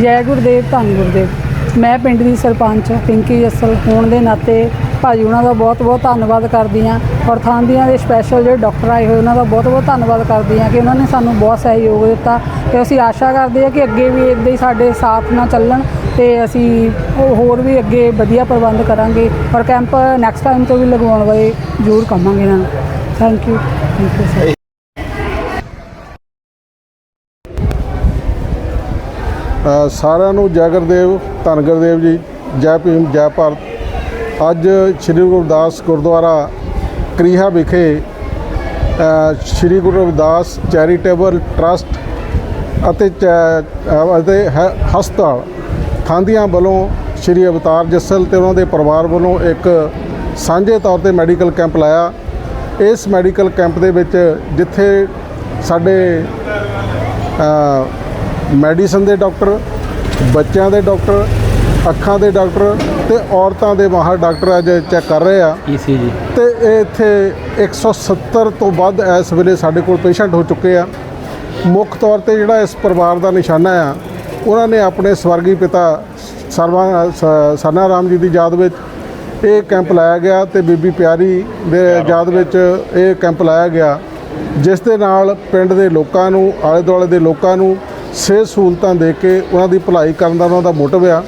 ਜੈ ਗੁਰਦੇਵ, ਧੰਨ ਗੁਰਦੇਵ। ਮੈਂ ਪਿੰਡ ਦੀ ਸਰਪੰਚ ਪਿੰਕੀ ਜੱਸਲ ਹੋਣ ਦੇ ਨਾਤੇ ਭਾਜੀ ਉਹਨਾਂ ਦਾ ਬਹੁਤ ਬਹੁਤ ਧੰਨਵਾਦ ਕਰਦੀ ਹਾਂ ਔਰ ਥਾਂਦੀਆਂ ਦੇ ਸਪੈਸ਼ਲ ਜਿਹੜੇ ਡਾਕਟਰ ਆਏ ਹੋਏ ਉਹਨਾਂ ਦਾ ਬਹੁਤ ਬਹੁਤ ਧੰਨਵਾਦ ਕਰਦੀ ਹਾਂ ਕਿ ਉਹਨਾਂ ਨੇ ਸਾਨੂੰ ਬਹੁਤ ਸਹਿਯੋਗ ਦਿੱਤਾ ਤੇ ਅਸੀਂ ਆਸ਼ਾ ਕਰਦੇ ਹਾਂ ਕਿ ਅੱਗੇ ਵੀ ਇੱਦਾਂ ਹੀ ਸਾਡੇ ਸਾਥ ਨਾਲ ਚੱਲਣ ਤੇ ਅਸੀਂ ਉਹ ਹੋਰ ਵੀ ਅੱਗੇ ਵਧੀਆ ਪ੍ਰਬੰਧ ਕਰਾਂਗੇ ਔਰ ਕੈਂਪ ਨੈਕਸਟ ਟਾਈਮ ਤੋਂ ਵੀ ਲਗਵਾਉਣ ਬਾਰੇ ਜ਼ਰੂਰ ਕਵਾਂਗੇ ਇਹਨਾਂ ਨੂੰ। Thank you thank you sir ਸਾਰਿਆਂ ਨੂੰ ਜੈ ਗੁਰਦੇਵ, ਧੰਨ ਗੁਰਦੇਵ ਜੀ, ਜੈ ਭੀਮ, ਜੈ ਭਾਰਤ। ਅੱਜ ਸ੍ਰੀ ਗੁਰੂ ਰਵਿਦਾਸ ਗੁਰਦੁਆਰਾ ਕਰੀਹਾ ਵਿਖੇ ਸ੍ਰੀ ਗੁਰੂ ਰਵਿਦਾਸ ਚੈਰੀਟੇਬਲ ਟਰਸਟ ਅਤੇ ਚੈ- ਅਤੇ ਹ- ਹਸਪਤਾਲ ਥਾਂਦੀਆਂ ਵੱਲੋਂ ਸ੍ਰੀ ਅਵਤਾਰ ਜੱਸਲ ਤੇ ਉਹਨਾਂ ਦੇ ਪਰਿਵਾਰ ਵੱਲੋਂ ਇੱਕ ਸਾਂਝੇ ਤੌਰ ਤੇ ਮੈਡੀਕਲ ਕੈਂਪ ਲਾਇਆ। ਇਸ ਮੈਡੀਕਲ ਕੈਂਪ ਦੇ ਵਿੱਚ ਜਿੱਥੇ ਸਾਡੇ ਮੈਡੀਸਨ ਦੇ ਡਾਕਟਰ ਬੱਚਿਆਂ ਦੇ ਡਾਕਟਰ ਅੱਖਾਂ ਦੇ ਡਾਕਟਰ ਤੇ ਔਰਤਾਂ ਦੇ ਮਾਹਰ ਡਾਕਟਰ ਅੱਜ ਚੈੱਕ ਕਰ ਰਹੇ ਆ। ਈਸੀਜੀ ਤੇ ਇਹ ਇੱਥੇ 170 ਤੋਂ ਵੱਧ ਇਸ ਵੇਲੇ ਸਾਡੇ ਕੋਲ ਪੇਸ਼ੈਂਟ ਹੋ ਚੁੱਕੇ ਆ। ਮੁੱਖ ਤੌਰ ਤੇ ਜਿਹੜਾ ਇਸ ਪਰਿਵਾਰ ਦਾ ਨਿਸ਼ਾਨਾ ਆ ਉਹਨਾਂ ਨੇ ਆਪਣੇ ਸਵਰਗੀ ਪਿਤਾ ਸਰਵਾ ਸਰਨਾ ਰਾਮ ਜੀ ਦੀ ਯਾਦ ਵਿੱਚ ਇਹ ਕੈਂਪ ਲਾਇਆ ਗਿਆ ਤੇ ਬੀਬੀ ਪਿਆਰੀ ਦੇ ਯਾਦ ਵਿੱਚ ਇਹ ਕੈਂਪ ਲਾਇਆ ਗਿਆ ਜਿਸ ਦੇ ਨਾਲ ਪਿੰਡ ਦੇ ਲੋਕਾਂ ਨੂੰ ਆਲੇ ਦੁਆਲੇ ਦੇ ਲੋਕਾਂ ਨੂੰ ਸਿਹਤ ਸਹੂਲਤਾਂ ਦੇ ਕੇ ਉਹਨਾਂ ਦੀ ਭਲਾਈ ਕਰਨ ਦਾ ਉਹਨਾਂ ਦਾ ਮੋਟਿਵ ਆ।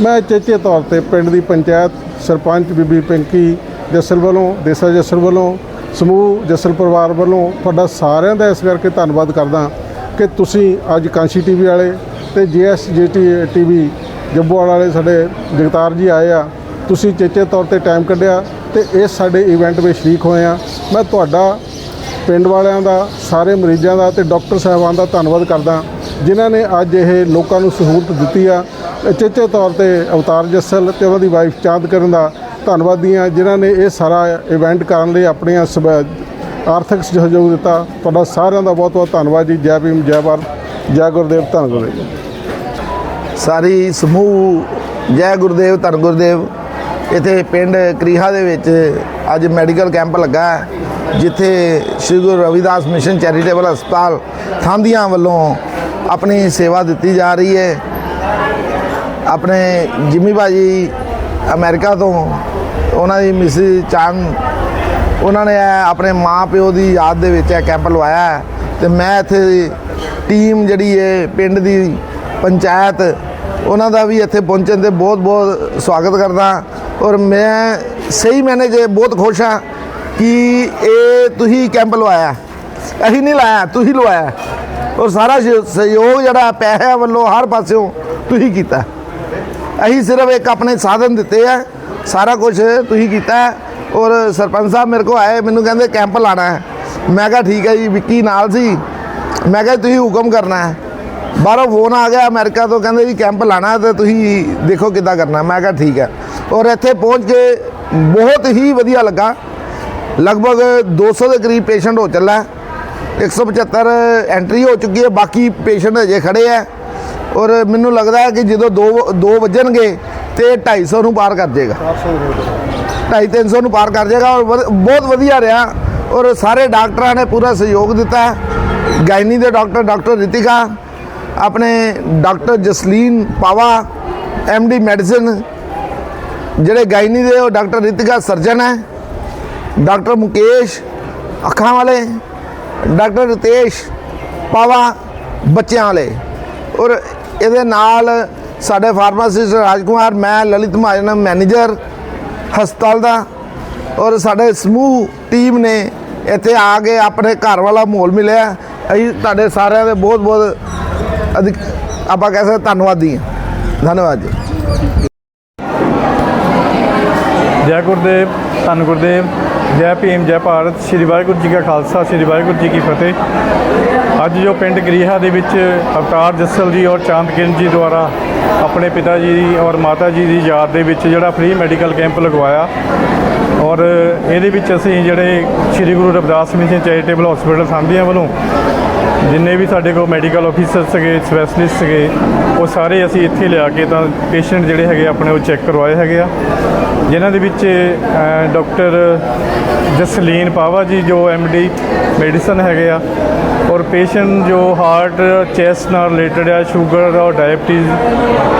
ਮੈਂ ਚੇਚੇ ਤੌਰ ਤੇ ਪਿੰਡ ਦੀ ਪੰਚਾਇਤ ਸਰਪੰਚ ਬੀਬੀ ਪਿੰਕੀ ਜੱਸਲ ਵੱਲੋਂ, ਦੇਸਾ ਜੱਸਲ ਵੱਲੋਂ, ਸਮੂਹ ਜੱਸਲ ਪਰਿਵਾਰ ਵੱਲੋਂ ਤੁਹਾਡਾ ਸਾਰਿਆਂ ਦਾ ਇਸ ਕਰਕੇ ਧੰਨਵਾਦ ਕਰਦਾ ਕਿ ਤੁਸੀਂ ਅੱਜ ਕਾਂਸ਼ੀ ਟੀਵੀ ਵਾਲੇ ਤੇ ਜੀਐਸਜੀਟੀ ਟੀਵੀ ਜੱਬੋਵਾਲ ਵਾਲੇ ਸਾਡੇ ਜਗਤਾਰ ਜੀ ਆਏ ਆ। ਤੁਸੀਂ ਚੇਚੇ ਤੌਰ ਤੇ ਟਾਈਮ ਕੱਢਿਆ ਤੇ ਇਸ ਸਾਡੇ ਇਵੈਂਟ ਵਿੱਚ ਸ਼ਰੀਕ ਹੋਏ ਆ। ਮੈਂ ਤੁਹਾਡਾ ਪਿੰਡ ਵਾਲਿਆਂ ਦਾ, ਸਾਰੇ ਮਰੀਜ਼ਾਂ ਦਾ ਤੇ ਡਾਕਟਰ ਸਾਹਿਬਾਨ ਦਾ ਧੰਨਵਾਦ ਕਰਦਾ। ਜਿਨ੍ਹਾਂ ਨੇ ਅੱਜ ਇਹ ਲੋਕਾਂ ਨੂੰ ਸਹੂਲਤ ਦਿੱਤੀ ਆ ਚੇਚੇ ਤੌਰ ਤੇ ਅਵਤਾਰ ਜੱਸਲ ਤੇ ਉਹਨਾਂ ਦੀ ਵਾਈਫ ਚਾਂਦ ਕਰਨ ਦਾ ਧੰਨਵਾਦੀ ਆ ਜਿਨ੍ਹਾਂ ਨੇ ਇਹ ਸਾਰਾ ਇਵੈਂਟ ਕਰਨ ਲਈ ਆਪਣੀਆਂ ਸਬ- ਆਰਥਿਕ ਸਹਿਯੋਗ ਦਿੱਤਾ। ਤੁਹਾਡਾ ਸਾਰਿਆਂ ਦਾ ਬਹੁਤ ਬਹੁਤ ਧੰਨਵਾਦ ਜੀ। ਜੈ ਭੀਮ ਜੈ ਭਾਰਤ ਜੈ ਗੁਰਦੇਵ ਧੰਨ ਗੁਰਦੇਵ ਸਾਰੀ ਸਮੂਹ ਜੈ ਗੁਰਦੇਵ ਧੰਨ ਗੁਰਦੇਵ ਇੱਥੇ ਪਿੰਡ ਕਰੀਹਾ ਦੇ ਵਿੱਚ ਅੱਜ ਮੈਡੀਕਲ ਕੈਂਪ ਲੱਗਾ ਹੈ, ਜਿੱਥੇ ਸ੍ਰੀ ਗੁਰੂ ਰਵਿਦਾਸ ਮਿਸ਼ਨ ਚੈਰੀਟੇਬਲ ਹਸਪਤਾਲ ਥਾਂਦੀਆਂ ਵੱਲੋਂ ਆਪਣੀ ਸੇਵਾ ਦਿੱਤੀ ਜਾ ਰਹੀ ਹੈ। ਆਪਣੇ ਜਿਮੀ ਬਾਜੀ ਅਮਰੀਕਾ ਤੋਂ, ਉਹਨਾਂ ਦੀ ਮਿਸਿਸ ਚਾਂਦ ਉਹਨਾਂ ਨੇ ਇਹ ਆਪਣੇ ਮਾਂ ਪਿਓ ਦੀ ਯਾਦ ਦੇ ਵਿੱਚ ਇਹ ਕੈਂਪ ਲਵਾਇਆ ਹੈ ਤੇ ਮੈਂ ਇੱਥੇ ਟੀਮ ਜਿਹੜੀ ਹੈ, ਪਿੰਡ ਦੀ ਪੰਚਾਇਤ, ਉਹਨਾਂ ਦਾ ਵੀ ਇੱਥੇ ਪਹੁੰਚਣ ਤੇ ਬਹੁਤ ਬਹੁਤ ਸਵਾਗਤ ਕਰਦਾ ਔਰ ਮੈਂ ਸਹੀ ਮੈਨੇ ਜੇ ਬਹੁਤ ਖੁਸ਼ ਹਾਂ ਕਿ ਇਹ ਤੁਸੀਂ ਕੈਂਪ ਲਵਾਇਆ। ਅਸੀਂ ਨਹੀਂ ਲਾਇਆ, ਤੁਸੀਂ ਲਵਾਇਆ। ਔਰ ਸਾਰਾ ਸਹਿਯੋਗ ਜਿਹੜਾ ਪੈਸਿਆਂ ਵੱਲੋਂ ਹਰ ਪਾਸਿਓਂ ਤੁਸੀਂ ਕੀਤਾ ਅਸੀਂ ਸਿਰਫ ਇੱਕ ਆਪਣੇ ਸਾਧਨ ਦਿੱਤੇ ਆ ਸਾਰਾ ਕੁਝ ਤੁਸੀਂ ਕੀਤਾ ਔਰ ਸਰਪੰਚ ਸਾਹਿਬ ਮੇਰੇ ਕੋ ਆਏ, ਮੈਨੂੰ ਕਹਿੰਦੇ ਕੈਂਪ ਲਾਣਾ ਹੈ। ਮੈਂ ਕਿਹਾ ਠੀਕ ਹੈ ਜੀ, ਵਿੱਕੀ ਨਾਲ ਸੀ। ਮੈਂ ਕਿਹਾ ਤੁਸੀਂ ਹੁਕਮ ਕਰਨਾ ਹੈ। ਬਾਹਰੋਂ ਫੋਨ ਆ ਗਿਆ ਅਮਰੀਕਾ ਤੋਂ, ਕਹਿੰਦੇ ਜੀ ਕੈਂਪ ਲਾਣਾ ਹੈ ਤੇ ਤੁਸੀਂ ਦੇਖੋ ਕਿੱਦਾਂ ਕਰਨਾ ਮੈਂ ਕਿਹਾ ਠੀਕ ਹੈ। ਔਰ ਇੱਥੇ ਪਹੁੰਚ ਕੇ ਬਹੁਤ ਹੀ ਵਧੀਆ ਲੱਗਾ। ਲਗਭਗ 200 ਦੇ ਕਰੀਬ ਪੇਸ਼ੈਂਟ ਹੋ ਚੱਲਾ 175 ਐਂਟਰੀ ਹੋ ਚੁੱਕੀ ਹੈ, ਬਾਕੀ ਪੇਸ਼ੈਂਟ ਅਜੇ ਖੜੇ ਆ ਔਰ ਮੈਨੂੰ ਲੱਗਦਾ ਹੈ ਕਿ ਜਦੋਂ 2 2 ਵੱਜਣਗੇ ਤੇ 250 ਨੂੰ ਪਾਰ ਕਰ ਜਾਏਗਾ। 250 300 ਨੂੰ ਪਾਰ ਕਰ ਜਾਏਗਾ ਔਰ ਵਧ- ਬਹੁਤ ਵਧੀਆ ਰਿਹਾ। ਔਰ ਸਾਰੇ ਡਾਕਟਰਾਂ ਨੇ ਪੂਰਾ ਸਹਿਯੋਗ ਦਿੱਤਾ ਗਾਇਨੀ ਦੇ ਡਾਕਟਰ ਡਾਕਟਰ ਰਿਤਿਕਾ, ਆਪਣੇ doctor Jasleen Pawa D medicine, ਜਿਹੜੇ ਗਾਇਨੀ ਦੇ ਉਹ ਡਾਕਟਰ ਰਿਤਿਕਾ ਸਰਜਨ ਹੈ, ਡਾਕਟਰ ਮੁਕੇਸ਼, ਅੱਖਾਂ ਵਾਲੇ ਡਾਕਟਰ ਰਤੇਸ਼ ਪਾਵਾ ਬੱਚਿਆਂ ਵਾਲੇ। ਔਰ ਇਹਦੇ ਨਾਲ ਸਾਡੇ ਫਾਰਮਾਸਿਸਟ ਰਾਜਕੁਮਾਰ, ਮੈਂ ਲਲਿਤ ਮਹਾਜਨ, ਮੈਨੇਜਰ ਹਸਪਤਾਲ ਦਾ। ਔਰ ਸਾਡੇ ਸਮੂਹ ਟੀਮ ਨੇ ਇੱਥੇ ਆ ਕੇ ਆਪਣੇ ਘਰ ਵਾਲਾ ਮਾਹੌਲ ਮਿਲਿਆ। ਅਸੀਂ ਤੁਹਾਡੇ ਸਾਰਿਆਂ ਦੇ ਬਹੁਤ ਬਹੁਤ ਅਧਿਕ ਆਪਾਂ ਕਹਿ ਸਕਦੇ ਧੰਨਵਾਦੀ ਹਾਂ। ਧੰਨਵਾਦ ਜੀ। ਜੈ ਗੁਰਦੇਵ, ਧੰਨ ਗੁਰਦੇਵ। ਜੈ ਭੀਮ, ਜੈ ਭਾਰਤ। ਸ੍ਰੀ ਵਾਹਿਗੁਰੂ ਜੀ ਕਾ ਖਾਲਸਾ, ਸ੍ਰੀ ਵਾਹਿਗੁਰੂ ਜੀ ਕੀ ਫਤਿਹ। ਅੱਜ ਜੋ ਪਿੰਡ ਗਰੀਹਾ ਦੇ ਵਿੱਚ ਅਵਤਾਰ ਜੱਸਲ ਜੀ ਔਰ ਚਾਂਦ ਕਿਰਨ ਜੀ ਦੁਆਰਾ ਆਪਣੇ ਪਿਤਾ ਜੀ ਔਰ ਮਾਤਾ ਜੀ ਦੀ ਯਾਦ ਦੇ ਵਿੱਚ ਜਿਹੜਾ ਫ੍ਰੀ ਮੈਡੀਕਲ ਕੈਂਪ ਲਗਵਾਇਆ ਔਰ ਇਹਦੇ ਵਿੱਚ ਅਸੀਂ ਜਿਹੜੇ Shri Guru Ravidas mission charitable hospital ਸਾਂਭੀਆਂ ਵੱਲੋਂ ਜਿੰਨੇ ਵੀ ਸਾਡੇ ਕੋਲ ਮੈਡੀਕਲ ਆਫੀਸਰ ਸੀਗੇ ਸਪੈਸ਼ਲਿਸਟ ਸੀਗੇ, ਉਹ ਸਾਰੇ ਅਸੀਂ ਇੱਥੇ ਲਿਆ ਕੇ ਤਾਂ ਪੇਸ਼ੈਂਟ ਜਿਹੜੇ ਹੈਗੇ ਆਪਣੇ ਉਹ ਚੈੱਕ ਕਰਵਾਏ ਹੈਗੇ ਆ। ਜਿਨ੍ਹਾਂ ਦੇ ਵਿੱਚ ਡਾਕਟਰ ਜਸਲੀਨ ਪਾਵਾ ਜੀ, ਜੋ ਡੀ ਮੈਡੀਸਨ ਹੈਗੇ ਆ, ਔਰ ਪੇਸ਼ੈਂਟ ਜੋ ਹਾਰਟ ਚੈਸਟ ਨਾਲ ਰਿਲੇਟਡ ਆ ਸ਼ੂਗਰ ਔਰ ਡਾਇਬਟੀਜ਼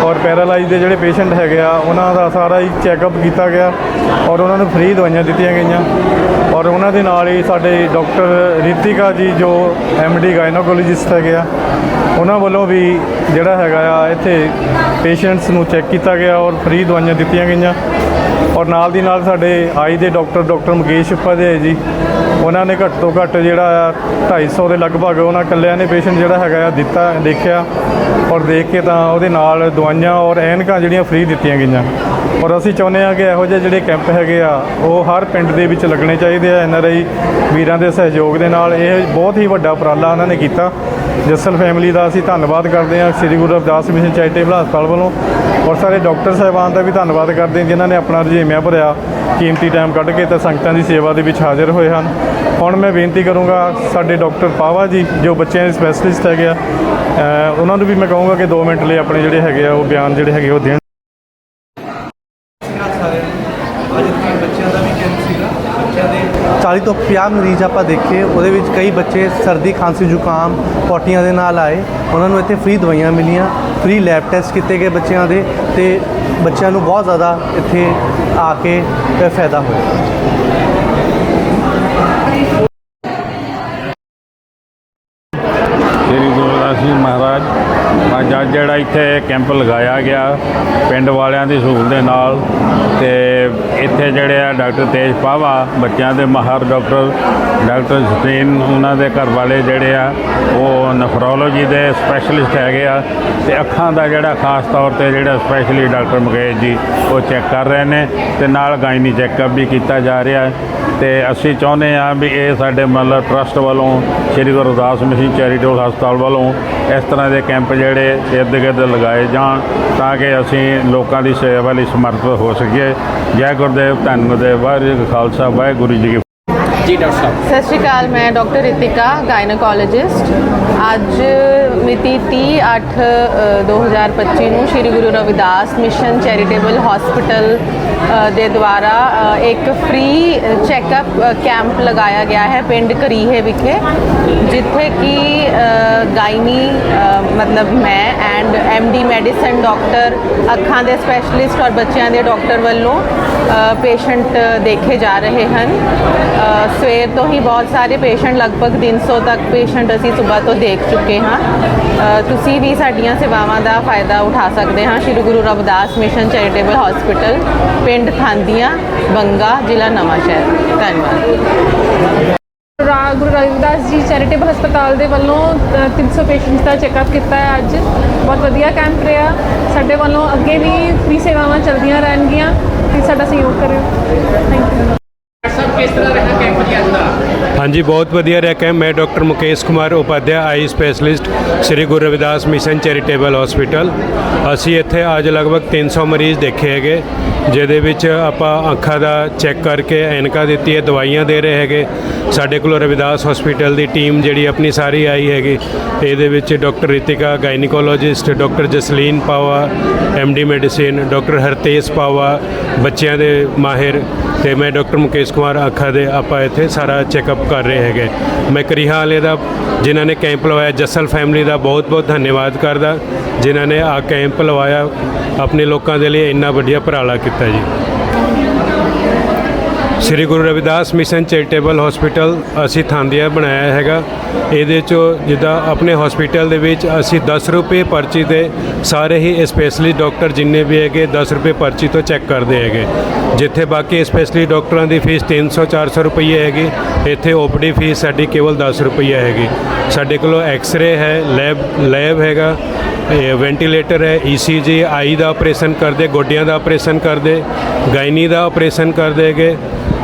ਔਰ ਪੈਰਾਲਾਈਜ਼ ਦੇ ਜਿਹੜੇ ਪੇਸ਼ੈਂਟ ਹੈਗੇ ਆ, ਉਹਨਾਂ ਦਾ ਸਾਰਾ ਹੀ ਚੈੱਕਅਪ ਕੀਤਾ ਗਿਆ ਔਰ ਉਹਨਾਂ ਨੂੰ ਫ੍ਰੀ ਦਵਾਈਆਂ ਦਿੱਤੀਆਂ ਗਈਆਂ। ਔਰ ਉਹਨਾਂ ਦੇ ਨਾਲ ਹੀ ਸਾਡੇ ਡਾਕਟਰ ਰਿਤਿਕਾ ਜੀ, ਜੋ ਡੀ ਗਾਇਨੋਕੋਲੋਜਿਸਟ ਹੈਗੇ ਆ ਉਹਨਾਂ ਵੱਲੋਂ ਵੀ ਜਿਹੜਾ ਹੈਗਾ ਆ, ਇੱਥੇ ਪੇਸ਼ੈਂਟਸ ਨੂੰ ਚੈੱਕ ਕੀਤਾ ਗਿਆ ਔਰ ਫ੍ਰੀ ਦਵਾਈਆਂ ਦਿੱਤੀਆਂ ਗਈਆਂ। ਔਰ ਨਾਲ ਦੀ ਨਾਲ ਸਾਡੇ ਆਈ ਦੇ ਡਾਕਟਰ ਡਾਕਟਰ ਮੁਕੇਸ਼ ਉਪਾਧਿਆਏ ਜੀ, ਉਹਨਾਂ ਨੇ ਘੱਟ ਤੋਂ ਘੱਟ ਜਿਹੜਾ ਆ 250 ਦੇ ਲਗਭਗ ਉਹਨਾਂ ਇਕੱਲਿਆਂ ਨੇ ਪੇਸ਼ੈਂਟ ਜਿਹੜਾ ਹੈਗਾ ਆ ਦਿੱਤਾ, ਦੇਖਿਆ। ਔਰ ਦੇਖ ਕੇ ਤਾਂ ਉਹਦੇ ਨਾਲ ਦਵਾਈਆਂ ਔਰ ਐਨਕਾਂ ਜਿਹੜੀਆਂ ਫ੍ਰੀ ਦਿੱਤੀਆਂ ਗਈਆਂ। ਔਰ ਅਸੀਂ ਚਾਹੁੰਦੇ ਹਾਂ ਕਿ ਇਹੋ ਜਿਹੇ ਜਿਹੜੇ ਕੈਂਪ ਹੈਗੇ ਆ, ਉਹ ਹਰ ਪਿੰਡ ਦੇ ਵਿੱਚ ਲੱਗਣੇ ਚਾਹੀਦੇ ਆ। ਐਨ ਆਰ ਆਈ ਵੀਰਾਂ ਦੇ ਸਹਿਯੋਗ ਦੇ ਨਾਲ, ਇਹ ਬਹੁਤ ਹੀ ਵੱਡਾ ਉਪਰਾਲਾ ਉਹਨਾਂ ਨੇ ਕੀਤਾ। ਜੱਸਲ ਫੈਮਿਲੀ ਦਾ ਅਸੀਂ ਧੰਨਵਾਦ ਕਰਦੇ ਹਾਂ ਸ੍ਰੀ ਗੁਰੂ ਰਵਿਦਾਸ ਮਿਸ਼ਨ ਚੈਰੀਟੇਬਲ ਹਸਪਤਾਲ ਵੱਲੋਂ ਔਰ ਸਾਰੇ ਡਾਕਟਰ ਸਾਹਿਬਾਨ ਦਾ ਵੀ ਧੰਨਵਾਦ ਕਰਦੇ ਹਾਂ ਜਿਨ੍ਹਾਂ ਨੇ ਆਪਣਾ ਰੁਝੇਵਿਆਂ ਭਰਿਆ ਕੀਮਤੀ ਟਾਈਮ ਕੱਢ ਕੇ ਤਾਂ ਸੰਗਤਾਂ ਦੀ ਸੇਵਾ ਦੇ ਵਿੱਚ ਹਾਜ਼ਰ ਹੋਏ ਹਨ। ਹੁਣ ਮੈਂ ਬੇਨਤੀ ਕਰੂੰਗਾ ਸਾਡੇ ਡਾਕਟਰ ਪਾਵਾ ਜੀ, ਜੋ ਬੱਚਿਆਂ ਦੇ ਸਪੈਸ਼ਲਿਸਟ ਹੈਗੇ ਆ ਉਹਨਾਂ ਨੂੰ ਵੀ ਮੈਂ ਕਹੂੰਗਾ ਕਿ 2 ਮਿੰਟ ਲਈ ਆਪਣੇ ਜਿਹੜੇ ਹੈਗੇ ਆ, ਉਹ ਬਿਆਨ ਜਿਹੜੇ ਹੈਗੇ ਉਹ ਦੇਣ। ਅੱਜ ਬੱਚਿਆਂ ਦਾ ਵੀ 40 ਤੋਂ 50 ਮਰੀਜ਼ ਆਪਾਂ ਦੇਖੇ, ਉਹਦੇ ਵਿੱਚ ਕਈ ਬੱਚੇ ਸਰਦੀ, ਖਾਂਸੀ, ਜ਼ੁਕਾਮ, ਪੋਟੀਆਂ ਦੇ ਨਾਲ ਆਏ। ਉਹਨਾਂ ਨੂੰ ਇੱਥੇ ਫ੍ਰੀ ਦਵਾਈਆਂ ਮਿਲੀਆਂ ਫ੍ਰੀ ਲੈਬ ਟੈਸਟ ਕੀਤੇ ਗਏ ਬੱਚਿਆਂ ਦੇ ਤੇ ਬੱਚਿਆਂ ਨੂੰ ਬਹੁਤ ਜ਼ਿਆਦਾ ਇੱਥੇ ਆ ਕੇ ਫਾਇਦਾ ਹੋਇਆ। ਜੀ ਮਹਾਰਾਜ ਅੱਜ ਅੱਜ ਜਿਹੜਾ ਇੱਥੇ ਕੈਂਪ ਲਗਾਇਆ ਗਿਆ ਪਿੰਡ ਵਾਲਿਆਂ ਦੀ ਸਹੂਲਤ ਦੇ ਨਾਲ ਤੇ ਇੱਥੇ ਜਿਹੜੇ ਆ ਡਾਕਟਰ ਤੇਜ ਪਾਵਾ, ਬੱਚਿਆਂ ਦੇ ਮਾਹਰ ਡਾਕਟਰ ਡਾਕਟਰ ਜਸਟੀਨ ਉਹਨਾਂ ਦੇ ਘਰ ਵਾਲੇ ਜਿਹੜੇ ਆ, ਉਹ ਨਫਰੋਲੋਜੀ ਦੇ ਸਪੈਸ਼ਲਿਸਟ ਹੈਗੇ ਆ ਤੇ ਅੱਖਾਂ ਦਾ ਜਿਹੜਾ ਖਾਸ ਤੌਰ ਤੇ ਜਿਹੜਾ ਸਪੈਸ਼ਲੀ ਡਾਕਟਰ ਮੁਕੇਸ਼ ਜੀ, ਉਹ ਚੈੱਕ ਕਰ ਰਹੇ ਨੇ ਤੇ ਨਾਲ ਗਾਇਨੀ ਚੈੱਕਅਪ ਵੀ ਕੀਤਾ ਜਾ ਰਿਹਾ। ਹੈ ਤੇ ਅਸੀਂ ਚਾਹੁੰਦੇ ਹਾਂ ਵੀ ਇਹ ਸਾਡੇ ਮਤਲਬ ਟਰਸਟ ਵੱਲੋਂ ਸ੍ਰੀ ਗੁਰੂ ਰਵਿਦਾਸ ਮਿਸ਼ਨ ਚੈਰੀਟੇਬਲ ਹਸਪਤਾਲ ਵੱਲੋਂ ਇਸ ਤਰ੍ਹਾਂ ਦੇ ਕੈਂਪ ਜਿਹੜੇ ਇਰਦ ਗਿਰਦ ਲਗਾਏ ਜਾਣ ਤਾਂ ਕਿ ਅਸੀਂ ਲੋਕਾਂ ਦੀ ਸੇਵਾ ਲਈ ਸਮਰਪਿਤ ਹੋ ਸਕੀਏ। ਜੈ ਗੁਰਦੇਵ ਧੰਨ ਗੁਰਦੇਵ ਵਾਹਿਗੁਰੂ ਜੀ ਖਾਲਸਾ ਵਾਹਿਗੁਰੂ ਜੀ ਕੀ ਸਤਿ ਸ਼੍ਰੀ ਅਕਾਲ ਮੈਂ ਡਾਕਟਰ ਰਿਤਿਕਾ ਗਾਇਨੋਕੋਲੋਜਿਸਟ ਅੱਜ ਮਿਤੀ 30 8 2025 ਨੂੰ Shri Guru Ravidas mission charitable hospital ਦੇ ਦੁਆਰਾ ਇੱਕ ਫ੍ਰੀ ਚੈੱਕਅਪ ਕੈਂਪ ਲਗਾਇਆ ਗਿਆ ਹੈ ਪਿੰਡ ਕਰੀਹੇ ਵਿਖੇ, ਜਿੱਥੇ ਕਿ ਗਾਇਨੀ ਮਤਲਬ ਮੈਂ ਐਂਡ ਡੀ ਮੈਡੀਸਨ ਡਾਕਟਰ ਅੱਖਾਂ ਦੇ ਸਪੈਸ਼ਲਿਸਟ ਔਰ ਬੱਚਿਆਂ ਦੇ ਡਾਕਟਰ ਵੱਲੋਂ ਪੇਸ਼ੈਂਟ ਦੇਖੇ ਜਾ ਰਹੇ ਹਨ। ਸਵੇਰ ਤੋਂ ਹੀ ਬਹੁਤ ਸਾਰੇ ਪੇਸ਼ੈਂਟ ਲਗਭਗ 300 ਤੱਕ ਪੇਸ਼ੈਂਟ ਅਸੀਂ ਸਵੇਰ ਤੋਂ ਦੇਖ ਚੁੱਕੇ ਹਾਂ। ਤੁਸੀਂ ਵੀ ਸਾਡੀਆਂ ਸੇਵਾਵਾਂ ਦਾ ਫਾਇਦਾ ਉਠਾ ਸਕਦੇ ਹਾਂ। Shri Guru Ravidas mission charitable hospital ਪਿੰਡ ਥਾਂਦੀਆਂ ਬੰਗਾ ਜ਼ਿਲ੍ਹਾ ਨਵਾਂਸ਼ਹਿਰ ਧੰਨਵਾਦ। ਗੁਰੂ ਰਵਿਦਾਸ ਜੀ ਚੈਰੀਟੇਬਲ ਹਸਪਤਾਲ ਦੇ ਵੱਲੋਂ ਅ, 300 ਪੇਸ਼ੈਂਟਸ ਦਾ ਚੈੱਕਅਪ ਕੀਤਾ ਹੈ ਅੱਜ। ਬਹੁਤ ਵਧੀਆ ਕੈਂਪ ਰਿਹਾ। ਸਾਡੇ ਵੱਲੋਂ ਅੱਗੇ ਵੀ ਫ੍ਰੀ ਸੇਵਾਵਾਂ ਚੱਲਦੀਆਂ ਰਹਿਣਗੀਆਂ। ਤੇ ਸਾਡਾ ਸਹਿਯੋਗ ਕਰਿਓ। ਥੈਂਕ ਯੂ ਹਾਂਜੀ, ਬਹੁਤ ਵਧੀਆ ਰਿਹਾ ਕੈਂਪ। ਮੈਂ doctor Mukesh Kumar Upadhyay, eye specialist Shri Guru Ravidas mission charitable hospital. ਅਸੀਂ ਇੱਥੇ ਅੱਜ ਲਗਭਗ 300 ਮਰੀਜ਼ ਦੇਖੇ ਹੈਗੇ, ਜਿਹਦੇ ਵਿੱਚ ਆਪਾਂ ਅੱਖਾਂ ਦਾ ਚੈੱਕ ਕਰਕੇ ਐਨਕਾ ਦਿੱਤੀ ਹੈ ਦਵਾਈਆਂ ਦੇ ਰਹੇ ਹੈਗੇ। ਸਾਡੇ ਕੋਲ ਰਵਿਦਾਸ ਹਸਪੀਟਲ ਦੀ ਟੀਮ ਜਿਹੜੀ ਆਪਣੀ ਸਾਰੀ ਆਈ ਹੈਗੀ। ਇਹਦੇ ਵਿੱਚ doctor Ritika, gynaecologist, doctor Jasleen Pawa D medicine, doctor Hartej Pawa, ਬੱਚਿਆਂ ਦੇ ਮਾਹਿਰ ਤੇ ਮੈਂ ਡਾਕਟਰ ਮੁਕੇਸ਼ ਕੁਮਾਰ ਅੱਖਾਂ ਦੇ ਆਪਾਂ ਇੱਥੇ ਸਾਰਾ ਚੈੱਕਅਪ ਕਰ ਰਹੇ ਹੈਗੇ। ਮੈਂ ਕਰੀਹਾ ਵਾਲੇ ਦਾ, ਜਿਨ੍ਹਾਂ ਨੇ ਕੈਂਪ ਲਵਾਇਆ, ਜਸਲ ਫੈਮਿਲੀ ਦਾ ਬਹੁਤ ਬਹੁਤ ਧੰਨਵਾਦ ਕਰਦਾ, ਜਿਨ੍ਹਾਂ ਨੇ ਆ ਕੈਂਪ ਲਵਾਇਆ, ਆਪਣੇ ਲੋਕਾਂ ਦੇ ਲਈ ਇੰਨਾ ਵਧੀਆ ਉਪਰਾਲਾ ਕੀਤਾ ਜੀ। Shri Guru Ravidas mission charitable hospital ਅਸੀਂ ਥਾਂਦਿਆ ਬਣਾਇਆ ਹੈਗਾ। ਇਹਦੇ ਚੋਂ ਜਿੱਦਾਂ ਆਪਣੇ ਹਸਪੀਟਲ ਦੇ ਵਿੱਚ ਅਸੀਂ 10 ਰੁਪਏ ਪਰਚੀ ਤੇ ਸਾਰੇ ਹੀ ਸਪੈਸ਼ਲੀ ਡਾਕਟਰ ਜਿੰਨੇ ਵੀ ਹੈਗੇ 10 ਰੁਪਏ ਪਰਚੀ ਤੋਂ ਚੈੱਕ ਕਰਦੇ ਹੈਗੇ। ਜਿੱਥੇ ਬਾਕੀ ਸਪੈਸ਼ਲੀ ਡਾਕਟਰਾਂ ਦੀ ਫੀਸ 300 400 ਰੁਪਏ ਹੈਗੀ। ਇੱਥੇ ਓਪੀਡੀ ਫੀਸ ਸਾਡੀ ਕੇਵਲ 10 ਰੁਪਏ ਹੈਗੀ। ਸਾਡੇ ਕੋਲ ਐਕਸ-ਰੇ ਹੈ ਲੈਬ ਲੈਬ ਹੈਗਾ। ਇਹ ਵੈਂਟੀਲੇਟਰ ਹੈ ਈਸੀਜੀ ਆਈ ਦਾ ਆਪਰੇਸ਼ਨ ਕਰਦੇ, ਗੋਡਿਆਂ ਦਾ ਆਪਰੇਸ਼ਨ ਕਰਦੇ ਗਾਇਨੀ ਦਾ ਆਪਰੇਸ਼ਨ ਕਰਦੇ ਹੈਗੇ।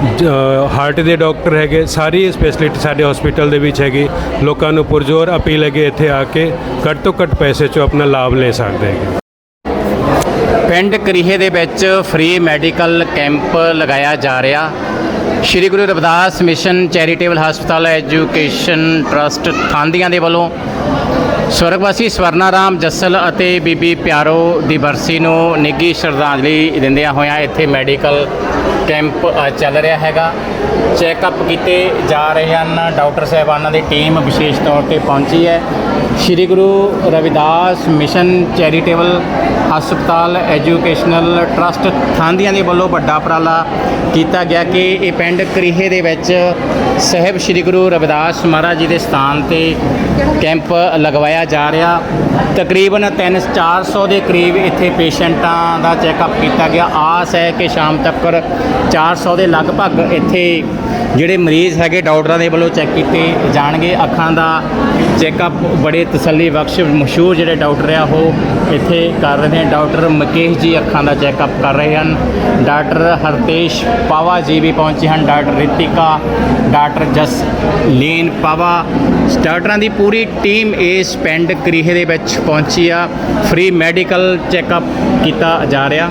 ਹਾਰਟ ਦੇ ਡਾਕਟਰ ਹੈਗੇ, ਸਾਰੀ ਸਪੈਸ਼ਲਿਟੀ ਸਾਡੇ ਹਸਪੀਟਲ ਦੇ ਵਿੱਚ ਹੈਗੀ। ਲੋਕਾਂ ਨੂੰ ਪੁਰਜ਼ੋਰ ਅਪੀਲ ਹੈਗੀ ਇੱਥੇ ਆ ਕੇ, ਘੱਟ ਤੋਂ ਘੱਟ ਪੈਸੇ 'ਚੋਂ ਆਪਣਾ ਲਾਭ ਲੈ ਸਕਦੇ ਹੈਗੇ। ਪਿੰਡ ਕਰੀਹੇ ਦੇ ਵਿੱਚ ਫ੍ਰੀ ਮੈਡੀਕਲ ਕੈਂਪ ਲਗਾਇਆ ਜਾ ਰਿਹਾ। ਸ਼੍ਰੀ ਗੁਰੂ ਰਵਿਦਾਸ ਮਿਸ਼ਨ ਚੈਰੀਟੇਬਲ ਹਸਪਤਾਲ ਐਜੂਕੇਸ਼ਨ ਟਰਸਟ ਥਾਂਦੀਆਂ ਦੇ ਵੱਲੋਂ ਸਵਰਗਵਾਸੀ ਸਵਰਨਾ ਰਾਮ ਜੱਸਲ ਅਤੇ ਬੀਬੀ ਪਿਆਰੋ ਦੀ ਬਰਸੀ ਨੂੰ ਨਿੱਘੀ ਸ਼ਰਧਾਂਜਲੀ ਦਿੰਦਿਆਂ ਹੋਇਆਂ ਇੱਥੇ ਮੈਡੀਕਲ ਕੈਂਪ ਚੱਲ ਰਿਹਾ ਹੈਗਾ। ਚੈੱਕਅਪ ਕੀਤੇ ਜਾ ਰਹੇ ਹਨ। ਡਾਕਟਰ ਸਾਹਿਬਾਨਾਂ ਦੀ ਟੀਮ ਵਿਸ਼ੇਸ਼ ਤੌਰ ਤੇ ਪਹੁੰਚੀ ਹੈ। ਸ਼੍ਰੀ ਗੁਰੂ ਰਵਿਦਾਸ ਮਿਸ਼ਨ ਚੈਰੀਟੇਬਲ ਹਸਪਤਾਲ ਐਜੂਕੇਸ਼ਨਲ ਟਰਸਟ ਥਾਂਦੀਆਂ ਦੇ ਵੱਲੋਂ ਵੱਡਾ ਉਪਰਾਲਾ ਕੀਤਾ ਗਿਆ ਕਿ ਇਹ ਪਿੰਡ ਕਰੀਹੇ ਦੇ ਵਿੱਚ ਸਹਿਬ ਸ਼੍ਰੀ ਗੁਰੂ ਰਵਿਦਾਸ ਮਹਾਰਾਜ ਜੀ ਦੇ ਸਥਾਨ ਤੇ ਕੈਂਪ ਲਗਵਾਇਆ ਜਾ ਰਿਹਾ। ਤਕਰੀਬਨ 3-400 ਦੇ ਕਰੀਬ ਇੱਥੇ ਪੇਸ਼ੈਂਟਾਂ ਦਾ ਚੈੱਕਅਪ ਕੀਤਾ ਗਿਆ। ਆਸ ਹੈ ਕਿ ਸ਼ਾਮ ਤੱਕ 400 ਦੇ ਲਗਭਗ ਇੱਥੇ ਜਿਹੜੇ ਮਰੀਜ਼ ਹੈਗੇ, ਡਾਕਟਰਾਂ ਦੇ ਵੱਲੋਂ ਚੈੱਕ ਕੀਤੇ ਜਾਣਗੇ। ਅੱਖਾਂ ਦਾ ਚੈੱਕਅਪ ਬੜੇ ਤਸੱਲੀ ਬਖਸ਼ ਮਸ਼ਹੂਰ ਜਿਹੜੇ ਡਾਕਟਰ ਆ, ਉਹ ਇੱਥੇ ਕਰ ਰਹੇ ਨੇ। ਡਾਕਟਰ ਮੁਕੇਸ਼ ਜੀ ਅੱਖਾਂ ਦਾ ਚੈੱਕਅਪ ਕਰ ਰਹੇ ਹਨ। ਡਾਕਟਰ ਹਰਤੇਸ਼ ਪਾਵਾ ਜੀ ਵੀ ਪਹੁੰਚੇ ਹਨ। Doctor Ritika, doctor Jasleen Pawa. ਡਾਕਟਰਾਂ ਦੀ ਪੂਰੀ ਟੀਮ ਇਸ ਪਿੰਡ ਕਰੀਹੇ ਦੇ ਵਿੱਚ ਪਹੁੰਚੀ ਆ। ਫ੍ਰੀ ਮੈਡੀਕਲ ਚੈੱਕਅਪ ਕੀਤਾ ਜਾ ਰਿਹਾ।